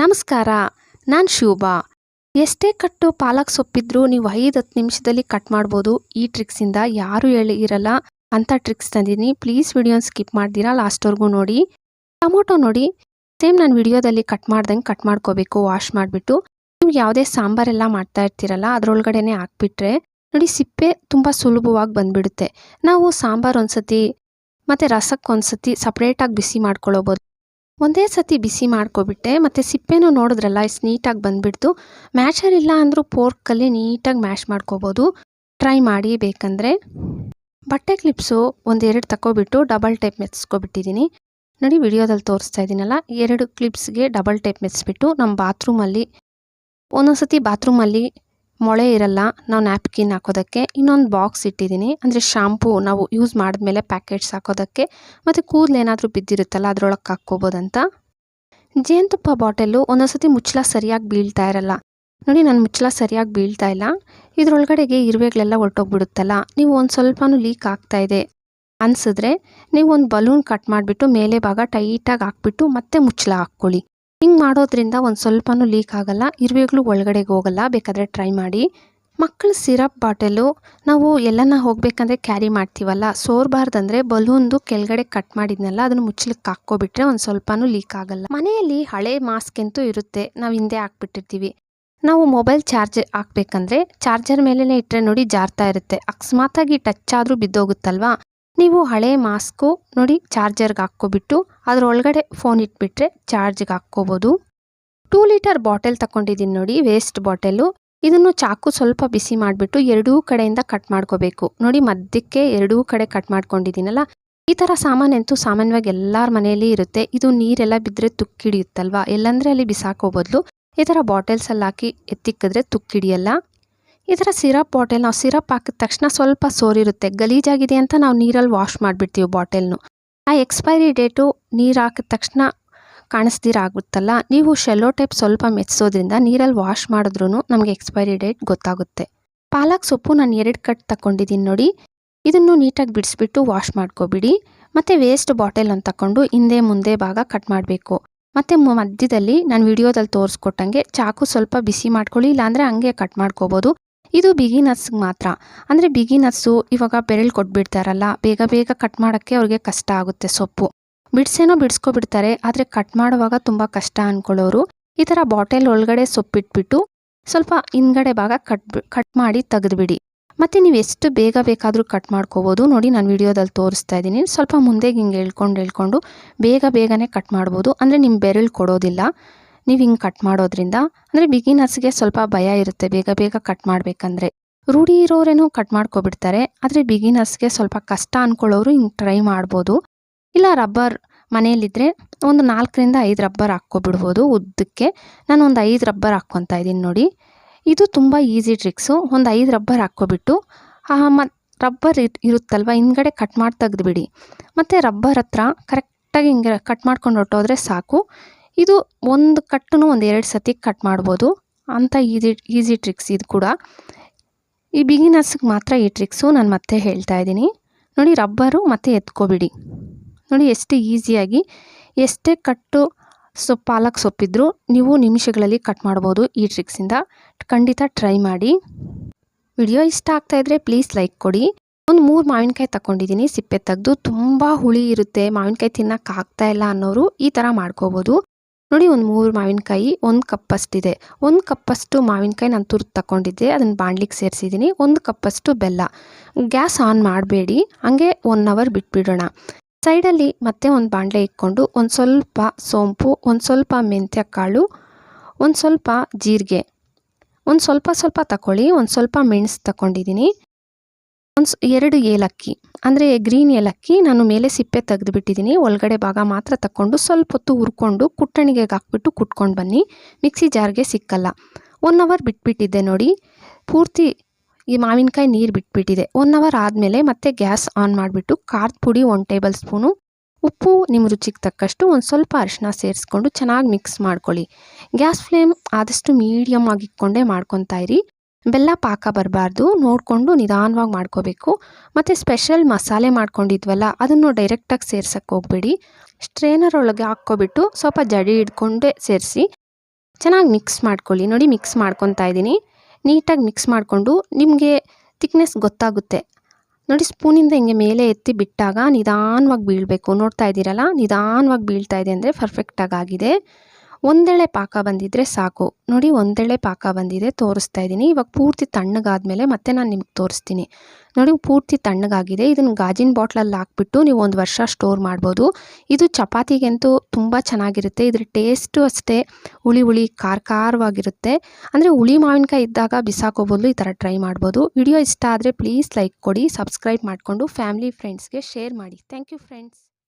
ನಮಸ್ಕಾರ, ನಾನು ಶೋಭಾ. ಎಷ್ಟೇ ಕಟ್ಟು ಪಾಲಕ್ ಸೊಪ್ಪಿದ್ರೂ ನೀವು ಐದು ಹತ್ತು ನಿಮಿಷದಲ್ಲಿ ಕಟ್ ಮಾಡ್ಬೋದು. ಈ ಟ್ರಿಕ್ಸಿಂದ ಯಾರು ಹೇಳಿ ಇರಲ್ಲ, ಅಂತ ಟ್ರಿಕ್ಸ್ ತಂದಿದ್ದೀನಿ. ಪ್ಲೀಸ್ ವಿಡಿಯೋನ ಸ್ಕಿಪ್ ಮಾಡ್ದಿರಾ ಲಾಸ್ಟ್ವರೆಗೂ ನೋಡಿ. ಟೊಮೊಟೊ ನೋಡಿ ಸೇಮ್ ನಾನು ವಿಡಿಯೋದಲ್ಲಿ ಕಟ್ ಮಾಡ್ದಂಗೆ ಕಟ್ ಮಾಡ್ಕೋಬೇಕು ವಾಶ್ ಮಾಡಿಬಿಟ್ಟು. ನೀವು ಯಾವುದೇ ಸಾಂಬಾರೆಲ್ಲ ಮಾಡ್ತಾ ಇರ್ತೀರಲ್ಲ, ಅದರೊಳಗಡೆನೆ ಹಾಕ್ಬಿಟ್ರೆ, ನೋಡಿ ಸಿಪ್ಪೆ ತುಂಬ ಸುಲಭವಾಗಿ ಬಂದುಬಿಡುತ್ತೆ. ನಾವು ಸಾಂಬಾರು ಒಂದ್ಸತಿ, ಮತ್ತು ರಸಕ್ಕೆ ಒಂದ್ಸತಿ ಸಪ್ರೇಟಾಗಿ ಬಿಸಿ ಮಾಡ್ಕೊಳ್ಳೋಬೋದು ಒಂದೇ ಸತಿ ಬಿಸಿ ಮಾಡ್ಕೊಬಿಟ್ಟೆ, ಮತ್ತು ಸಿಪ್ಪೆನೂ ನೋಡಿದ್ರಲ್ಲ, ಇಷ್ಟು ನೀಟಾಗಿ ಬಂದುಬಿಡ್ತು. ಮ್ಯಾಶರ್ ಇಲ್ಲ ಅಂದರೂ ಪೋರ್ಕಲ್ಲಿ ನೀಟಾಗಿ ಮ್ಯಾಶ್ ಮಾಡ್ಕೋಬೋದು. ಟ್ರೈ ಮಾಡಿ ಬೇಕಂದರೆ. ಬಟ್ಟೆ ಕ್ಲಿಪ್ಸು ಒಂದೆರಡು ತಗೋಬಿಟ್ಟು ಡಬಲ್ ಟೇಪ್ ಮೆತ್ಸ್ಕೊಬಿಟ್ಟಿದ್ದೀನಿ. ನೋಡಿ, ವಿಡಿಯೋದಲ್ಲಿ ತೋರಿಸ್ತಾ ಇದ್ದೀನಲ್ಲ, ಎರಡು ಕ್ಲಿಪ್ಸ್ಗೆ ಡಬಲ್ ಟೇಪ್ ಮೆತ್ಸ್ಬಿಟ್ಟು ನಮ್ಮ ಬಾತ್ರೂಮಲ್ಲಿ ಒಂದೊಂದು ಸತಿ ಬಾತ್ರೂಮಲ್ಲಿ ಮೊಳೆ ಇರಲ್ಲ, ನಾವು ನ್ಯಾಪ್ಕಿನ್ ಹಾಕೋದಕ್ಕೆ. ಇನ್ನೊಂದು ಬಾಕ್ಸ್ ಇಟ್ಟಿದ್ದೀನಿ ಅಂದರೆ ಶಾಂಪೂ ನಾವು ಯೂಸ್ ಮಾಡಿದ್ಮೇಲೆ ಪ್ಯಾಕೆಟ್ಸ್ ಹಾಕೋದಕ್ಕೆ. ಮತ್ತು ಕೂದಲು ಏನಾದರೂ ಬಿದ್ದಿರುತ್ತಲ್ಲ, ಅದರೊಳಗೆ ಹಾಕ್ಕೋಬೋದಂತ. ಜೇನುತುಪ್ಪ ಬಾಟೆಲ್ಲು ಒಂದೊಂದ್ಸತಿ ಮುಚ್ಚಳ ಸರಿಯಾಗಿ ಬೀಳ್ತಾ ಇರಲ್ಲ. ನೋಡಿ, ನಾನು ಮುಚ್ಚಳ ಸರಿಯಾಗಿ ಬೀಳ್ತಾ ಇಲ್ಲ. ಇದರೊಳಗಡೆಗೆ ಇರುವೆಗಳೆಲ್ಲ ಹೊರಟೋಗ್ಬಿಡುತ್ತಲ್ಲ ನೀವು ಒಂದು ಸ್ವಲ್ಪನೂ ಲೀಕ್ ಆಗ್ತಾ ಇದೆ ಅನಿಸಿದ್ರೆ, ನೀವು ಒಂದು ಬಲೂನ್ ಕಟ್ ಮಾಡಿಬಿಟ್ಟು, ಮೇಲೆ ಭಾಗ ಟೈಟಾಗಿ ಹಾಕ್ಬಿಟ್ಟು ಮತ್ತೆ ಮುಚ್ಚಳ ಹಾಕ್ಕೊಳ್ಳಿ. ಹಿಂಗೆ ಮಾಡೋದ್ರಿಂದ ಒಂದು ಸ್ವಲ್ಪನೂ ಲೀಕ್ ಆಗಲ್ಲ. ಇರುವೆಗಳು ಒಳಗಡೆಗೆ ಹೋಗಲ್ಲ. ಬೇಕಾದರೆ ಟ್ರೈ ಮಾಡಿ. ಮಕ್ಕಳ ಸಿರಪ್ ಬಾಟಲು ನಾವು ಎಲ್ಲನ ಹೋಗಬೇಕಂದ್ರೆ ಕ್ಯಾರಿ ಮಾಡ್ತೀವಲ್ಲ. ಸೋರ್ಬಾರ್ದಂದ್ರೆ ಬಲೂನ್ದು ಕೆಳಗಡೆ ಕಟ್ ಮಾಡಿದ್ನಲ್ಲ, ಅದನ್ನು ಮುಚ್ಚಲಿಕ್ಕೆ ಹಾಕ್ಕೊಬಿಟ್ರೆ ಒಂದು ಸ್ವಲ್ಪನೂ ಲೀಕ್ ಆಗಲ್ಲ. ಮನೆಯಲ್ಲಿ ಹಳೆ ಮಾಸ್ಕ್ ಅಂತೂ ಇರುತ್ತೆ. ನಾವು ಹಿಂದೆ ಹಾಕ್ಬಿಟ್ಟಿರ್ತೀವಿ. ನಾವು ಮೊಬೈಲ್ ಚಾರ್ಜ್ ಹಾಕ್ಬೇಕಂದ್ರೆ ಚಾರ್ಜರ್ ಮೇಲೇ ಇಟ್ಟರೆ ನೋಡಿ ಜಾರ್ತಾ ಇರುತ್ತೆ. ಅಕಸ್ಮಾತಾಗಿ ಟಚ್ ಆದರೂ ಬಿದ್ದೋಗುತ್ತಲ್ವಾ? ನೀವು ಹಳೆ ಮಾಸ್ಕು ನೋಡಿ ಚಾರ್ಜರ್ಗೆ ಹಾಕ್ಕೊಬಿಟ್ಟು ಅದರೊಳಗಡೆ ಫೋನ್ ಇಟ್ಬಿಟ್ರೆ ಚಾರ್ಜ್ಗೆ ಹಾಕ್ಕೋಬೋದು. ಟೂ ಲೀಟರ್ ಬಾಟಲ್ ತಗೊಂಡಿದ್ದೀನಿ ನೋಡಿ ವೇಸ್ಟ್ ಬಾಟಲು ಇದನ್ನು ಚಾಕು ಸ್ವಲ್ಪ ಬಿಸಿ ಮಾಡಿಬಿಟ್ಟು ಎರಡೂ ಕಡೆಯಿಂದ ಕಟ್ ಮಾಡ್ಕೋಬೇಕು. ನೋಡಿ ಮಧ್ಯಕ್ಕೆ ಎರಡೂ ಕಡೆ ಕಟ್ ಮಾಡ್ಕೊಂಡಿದ್ದೀನಲ್ಲ ಈ ಥರ ಸಾಮಾನಂತೂ ಸಾಮಾನ್ಯವಾಗಿ ಎಲ್ಲರ ಮನೆಯಲ್ಲಿ ಇರುತ್ತೆ. ಇದು ನೀರೆಲ್ಲ ಬಿದ್ದರೆ ತುಕ್ಕಿಡಿಯುತ್ತಲ್ವಾ? ಎಲ್ಲಂದರೆ ಅಲ್ಲಿ ಬಿಸಾಕೋ ಬದಲು ಈ ಥರ ಬಾಟಲ್ಸಲ್ಲಿ ಹಾಕಿ ಎತ್ತಿಕ್ಕಿದ್ರೆ ತುಕ್ಕಿಡಿಯಲ್ಲ. ಥರ ಸಿರಪ್ ಬಾಟಲ್ ನಾವು ಸಿರಪ್ ಹಾಕಿದ ತಕ್ಷಣ ಸ್ವಲ್ಪ ಸೋರಿರುತ್ತೆ. ಗಲೀಜಾಗಿದೆ ಅಂತ ನಾವು ನೀರಲ್ಲಿ ವಾಶ್ ಮಾಡಿಬಿಡ್ತೀವಿ ಬಾಟಲ್ನು. ಆ ಎಕ್ಸ್ಪೈರಿ ಡೇಟು ನೀರು ಹಾಕಿದ ತಕ್ಷಣ ಕಾಣಿಸ್ದಿರ ಆಗುತ್ತಲ್ಲ? ನೀವು ಶೆಲ್ಲೋ ಟೈಪ್ ಸ್ವಲ್ಪ ಮೆಚ್ಚಿಸೋದ್ರಿಂದ ನೀರಲ್ಲಿ ವಾಶ್ ಮಾಡಿದ್ರೂ ನಮಗೆ ಎಕ್ಸ್ಪೈರಿ ಡೇಟ್ ಗೊತ್ತಾಗುತ್ತೆ. ಪಾಲಕ್ ಸೊಪ್ಪು ನಾನು ಎರಡು ಕಟ್ ತಗೊಂಡಿದ್ದೀನಿ ನೋಡಿ. ಇದನ್ನು ನೀಟಾಗಿ ಬಿಡಿಸ್ಬಿಟ್ಟು ವಾಶ್ ಮಾಡ್ಕೊಬಿಡಿ. ಮತ್ತು ವೇಸ್ಟ್ ಬಾಟಲ್ ಅಂತ ತಗೊಂಡು ಹಿಂದೆ ಮುಂದೆ ಭಾಗ ಕಟ್ ಮಾಡಬೇಕು. ಮತ್ತು ಮಧ್ಯದಲ್ಲಿ ನಾನು ವಿಡಿಯೋದಲ್ಲಿ ತೋರಿಸ್ಕೊಟ್ಟಂಗೆ ಚಾಕು ಸ್ವಲ್ಪ ಬಿಸಿ ಮಾಡ್ಕೊಳ್ಳಿ, ಇಲ್ಲಾಂದರೆ ಹಂಗೆ ಕಟ್ ಮಾಡ್ಕೋಬೋದು. ಇದು ಬಿಗಿನರ್ಸ್ಗೆ ಮಾತ್ರ. ಅಂದರೆ ಬಿಗಿನರ್ಸು ಇವಾಗ ಬೆರಳು ಕೊಟ್ಬಿಡ್ತಾರಲ್ಲ, ಬೇಗ ಬೇಗ ಕಟ್ ಮಾಡೋಕ್ಕೆ ಅವ್ರಿಗೆ ಕಷ್ಟ ಆಗುತ್ತೆ ಸೊಪ್ಪು. ಬಿಡ್ಸೇನೋ ಬಿಡಿಸ್ಕೊಬಿಡ್ತಾರೆ, ಆದರೆ ಕಟ್ ಮಾಡುವಾಗ ತುಂಬ ಕಷ್ಟ ಅಂದ್ಕೊಳ್ಳೋರು ಈ ಥರ ಬಾಟಲ್ ಒಳಗಡೆ ಸೊಪ್ಪಿಟ್ಬಿಟ್ಟು ಸ್ವಲ್ಪ ಹಿಂದ್ಗಡೆ ಭಾಗ ಕಟ್ ಕಟ್ ಮಾಡಿ ತೆಗೆದುಬಿಡಿ. ಮತ್ತು ನೀವು ಎಷ್ಟು ಬೇಗ ಬೇಕಾದರೂ ಕಟ್ ಮಾಡ್ಕೋಬೋದು. ನೋಡಿ ನಾನು ವಿಡಿಯೋದಲ್ಲಿ ತೋರಿಸ್ತಾ ಇದ್ದೀನಿ. ಸ್ವಲ್ಪ ಮುಂದೆ ಹಿಂಗೆ ಹೇಳ್ಕೊಂಡು ಹೇಳ್ಕೊಂಡು ಬೇಗ ಬೇಗನೆ ಕಟ್ ಮಾಡ್ಬೋದು. ಅಂದರೆ ನಿಮ್ಮ ಬೆರಳು ಕೊಡೋದಿಲ್ಲ. ನೀವು ಹಿಂಗೆ ಕಟ್ ಮಾಡೋದ್ರಿಂದ, ಅಂದರೆ ಬಿಗಿನರ್ಸ್ಗೆ ಸ್ವಲ್ಪ ಭಯ ಇರುತ್ತೆ, ಬೇಗ ಬೇಗ ಕಟ್ ಮಾಡಬೇಕಂದ್ರೆ. ರೂಢಿ ಇರೋರೇನೋ ಕಟ್ ಮಾಡ್ಕೊಬಿಡ್ತಾರೆ, ಆದರೆ ಬಿಗಿನರ್ಸ್ಗೆ ಸ್ವಲ್ಪ ಕಷ್ಟ ಅಂದ್ಕೊಳ್ಳೋರು ಹಿಂಗೆ ಟ್ರೈ ಮಾಡ್ಬೋದು. ಇಲ್ಲ ರಬ್ಬರ್ ಮನೆಯಲ್ಲಿದ್ದರೆ ಒಂದು ನಾಲ್ಕರಿಂದ ಐದು ರಬ್ಬರ್ ಹಾಕ್ಕೊಬಿಡ್ಬೋದು ಉದ್ದಕ್ಕೆ. ನಾನು ಒಂದು ಐದು ರಬ್ಬರ್ ಹಾಕ್ಕೊತಾ ಇದ್ದೀನಿ ನೋಡಿ. ಇದು ತುಂಬ ಈಸಿ ಟ್ರಿಕ್ಸು ಒಂದು ಐದು ರಬ್ಬರ್ ಹಾಕ್ಕೊಬಿಟ್ಟು ಮತ್ತು ರಬ್ಬರ್ ಇರುತ್ತಲ್ವ, ಹಿಂದ್ಗಡೆ ಕಟ್ ಮಾಡಿ ತೆಗೆದುಬಿಡಿ. ಮತ್ತು ರಬ್ಬರ್ ಹತ್ರ ಕರೆಕ್ಟಾಗಿ ಹಿಂಗೆ ಕಟ್ ಮಾಡ್ಕೊಂಡು ಹೊಟ್ಟೋದ್ರೆ ಸಾಕು. ಇದು ಒಂದು ಕಟ್ಟನ್ನು ಒಂದು ಎರಡು ಸತಿ ಕಟ್ ಮಾಡ್ಬೋದು. ಅಂಥ ಈಸಿ ಈಸಿ ಟ್ರಿಕ್ಸ್ ಇದು ಕೂಡ. ಈ ಬಿಗಿನರ್ಸ್ಗೆ ಮಾತ್ರ ಈ ಟ್ರಿಕ್ಸು ನಾನು ಮತ್ತೆ ಹೇಳ್ತಾ ಇದ್ದೀನಿ. ನೋಡಿ ರಬ್ಬರು ಮತ್ತೆ ಎತ್ಕೋಬಿಡಿ. ನೋಡಿ ಎಷ್ಟು ಈಸಿಯಾಗಿ ಎಷ್ಟೇ ಕಟ್ಟು ಸೊಪ್ಪು, ಪಾಲಕ್ ಸೊಪ್ಪಿದ್ರು ನೀವು ನಿಮಿಷಗಳಲ್ಲಿ ಕಟ್ ಮಾಡ್ಬೋದು ಈ ಟ್ರಿಕ್ಸಿಂದ ಖಂಡಿತ ಟ್ರೈ ಮಾಡಿ. ವಿಡಿಯೋ ಇಷ್ಟ ಆಗ್ತಾಯಿದ್ರೆ ಪ್ಲೀಸ್ ಲೈಕ್ ಕೊಡಿ. ಒಂದು ಮೂರು ಮಾವಿನಕಾಯಿ ತಗೊಂಡಿದ್ದೀನಿ ಸಿಪ್ಪೆ ತೆಗೆದು ತುಂಬ ಹುಳಿ ಇರುತ್ತೆ. ಮಾವಿನಕಾಯಿ ತಿನ್ನೋಕ್ಕಾಗ್ತಾ ಇಲ್ಲ ಅನ್ನೋರು ಈ ಥರ ಮಾಡ್ಕೋಬೋದು. ನೋಡಿ ಒಂದು ಮೂರು ಮಾವಿನಕಾಯಿ, ಒಂದು ಕಪ್ಪಷ್ಟಿದೆ. ಒಂದು ಕಪ್ಪಷ್ಟು ಮಾವಿನಕಾಯಿ ನಾನು ತುರ್ದು ತಗೊಂಡಿದ್ದೆ ಅದನ್ನು ಬಾಣ್ಲಿಗೆ ಸೇರಿಸಿದ್ದೀನಿ ಒಂದು ಕಪ್ಪಷ್ಟು ಬೆಲ್ಲ. ಗ್ಯಾಸ್ ಆನ್ ಮಾಡಬೇಡಿ, ಹಾಗೆ ಒನ್ ಅವರ್ ಬಿಟ್ಬಿಡೋಣ. ಸೈಡಲ್ಲಿ ಮತ್ತೆ ಒಂದು ಬಾಣಲೆ ಇಟ್ಕೊಂಡು ಒಂದು ಸ್ವಲ್ಪ ಸೋಂಪು, ಒಂದು ಸ್ವಲ್ಪ ಮೆಂತ್ಯ ಕಾಳು ಒಂದು ಸ್ವಲ್ಪ ಜೀರಿಗೆ. ಒಂದು ಸ್ವಲ್ಪ ಸ್ವಲ್ಪ ತಗೊಳ್ಳಿ ಒಂದು ಸ್ವಲ್ಪ ಮೆಣಸು ತಗೊಂಡಿದ್ದೀನಿ ಒಂದು ಎರಡು ಏಲಕ್ಕಿ, ಅಂದರೆ ಗ್ರೀನ್ ಏಲಕ್ಕಿ ನಾನು ಮೇಲೆ ಸಿಪ್ಪೆ ತೆಗೆದುಬಿಟ್ಟಿದ್ದೀನಿ. ಒಳಗಡೆ ಭಾಗ ಮಾತ್ರ ತಕ್ಕೊಂಡು ಸ್ವಲ್ಪ ಹೊತ್ತು ಹುರ್ಕೊಂಡು ಕುಟ್ಟಣಿಗೆಗೆ ಹಾಕ್ಬಿಟ್ಟು ಕುಟ್ಕೊಂಡು ಬನ್ನಿ. ಮಿಕ್ಸಿ ಜಾರ್ಗೆ ಸಿಕ್ಕಲ್ಲ. ಒನ್ ಅವರ್ ಬಿಟ್ಬಿಟ್ಟಿದ್ದೆ ನೋಡಿ. ಪೂರ್ತಿ ಈ ಮಾವಿನಕಾಯಿ ನೀರು ಬಿಟ್ಬಿಟ್ಟಿದೆ. ಒನ್ ಅವರ್ ಆದಮೇಲೆ ಮತ್ತೆ ಗ್ಯಾಸ್ ಆನ್ ಮಾಡಿಬಿಟ್ಟು ಖಾರದ ಪುಡಿ ಒನ್ ಟೇಬಲ್ ಸ್ಪೂನು, ಉಪ್ಪು, ನಿಮ್ಮ ರುಚಿಗೆ ತಕ್ಕಷ್ಟು ಒಂದು ಸ್ವಲ್ಪ ಅರಿಶಿನ ಸೇರಿಸ್ಕೊಂಡು ಚೆನ್ನಾಗಿ ಮಿಕ್ಸ್ ಮಾಡ್ಕೊಳ್ಳಿ. ಗ್ಯಾಸ್ ಫ್ಲೇಮ್ ಆದಷ್ಟು ಮೀಡಿಯಮ್ ಆಗಿ ಇಟ್ಕೊಂಡೇ ಮಾಡ್ಕೊತಾ ಇರಿ. ಬೆಲ್ಲ ಪಾಕ ಬರಬಾರ್ದು, ನೋಡಿಕೊಂಡು ನಿಧಾನವಾಗಿ ಮಾಡ್ಕೋಬೇಕು. ಮತ್ತು ಸ್ಪೆಷಲ್ ಮಸಾಲೆ ಮಾಡ್ಕೊಂಡಿದ್ವಲ್ಲ, ಅದನ್ನು ಡೈರೆಕ್ಟಾಗಿ ಸೇರ್ಸಕ್ಕೆ ಹೋಗಬೇಡಿ. ಸ್ಟ್ರೇನರ್ ಒಳಗೆ ಹಾಕ್ಕೊಬಿಟ್ಟು ಸ್ವಲ್ಪ ಜಡಿ ಹಿಡ್ಕೊಂಡೇ ಸೇರಿಸಿ, ಚೆನ್ನಾಗಿ ಮಿಕ್ಸ್ ಮಾಡ್ಕೊಳ್ಳಿ. ನೋಡಿ ಮಿಕ್ಸ್ ಮಾಡ್ಕೊತಾ ಇದ್ದೀನಿ. ನೀಟಾಗಿ ಮಿಕ್ಸ್ ಮಾಡಿಕೊಂಡು ನಿಮಗೆ ತಿಕ್ನೆಸ್ ಗೊತ್ತಾಗುತ್ತೆ. ನೋಡಿ, ಸ್ಪೂನಿಂದ ಹಿಂಗೆ ಮೇಲೆ ಎತ್ತಿ ಬಿಟ್ಟಾಗ ನಿಧಾನವಾಗಿ ಬೀಳಬೇಕು. ನೋಡ್ತಾ ಇದ್ದೀರಲ್ಲ, ನಿಧಾನವಾಗಿ ಬೀಳ್ತಾ ಇದೆ ಅಂದರೆ ಪರ್ಫೆಕ್ಟಾಗಿ ಆಗಿದೆ. ಒಂದೆಳೆ ಪಾಕ ಬಂದಿದ್ದರೆ ಸಾಕು. ನೋಡಿ, ಒಂದೆಳೆ ಪಾಕ ಬಂದಿದೆ, ತೋರಿಸ್ತಾ ಇದ್ದೀನಿ. ಇವಾಗ ಪೂರ್ತಿ ತಣ್ಣಗಾದ್ಮೇಲೆ ಮತ್ತೆ ನಾನು ನಿಮ್ಗೆ ತೋರಿಸ್ತೀನಿ. ನೋಡಿ, ಪೂರ್ತಿ ತಣ್ಣಗಾಗಿದೆ. ಇದನ್ನು ಗಾಜಿನ ಬಾಟ್ಲಲ್ಲಿ ಹಾಕ್ಬಿಟ್ಟು ನೀವು ಒಂದು ವರ್ಷ ಸ್ಟೋರ್ ಮಾಡ್ಬೋದು. ಇದು ಚಪಾತಿಗಂತೂ ತುಂಬ ಚೆನ್ನಾಗಿರುತ್ತೆ. ಇದ್ರ ಟೇಸ್ಟು ಅಷ್ಟೇ ಹುಳಿ ಹುಳಿ ಖಾರ ಖಾರವಾಗಿರುತ್ತೆ ಅಂದರೆ ಹುಳಿ ಮಾವಿನಕಾಯಿ ಇದ್ದಾಗ ಬಿಸಾಕೋಬೋದು ಈ ಥರ ಟ್ರೈ ಮಾಡ್ಬೋದು. ವಿಡಿಯೋ ಇಷ್ಟ ಆದರೆ ಪ್ಲೀಸ್ ಲೈಕ್ ಕೊಡಿ, ಸಬ್ಸ್ಕ್ರೈಬ್ ಮಾಡಿಕೊಂಡು ಫ್ಯಾಮಿಲಿ ಫ್ರೆಂಡ್ಸ್ಗೆ ಶೇರ್ ಮಾಡಿ. Thank you friends.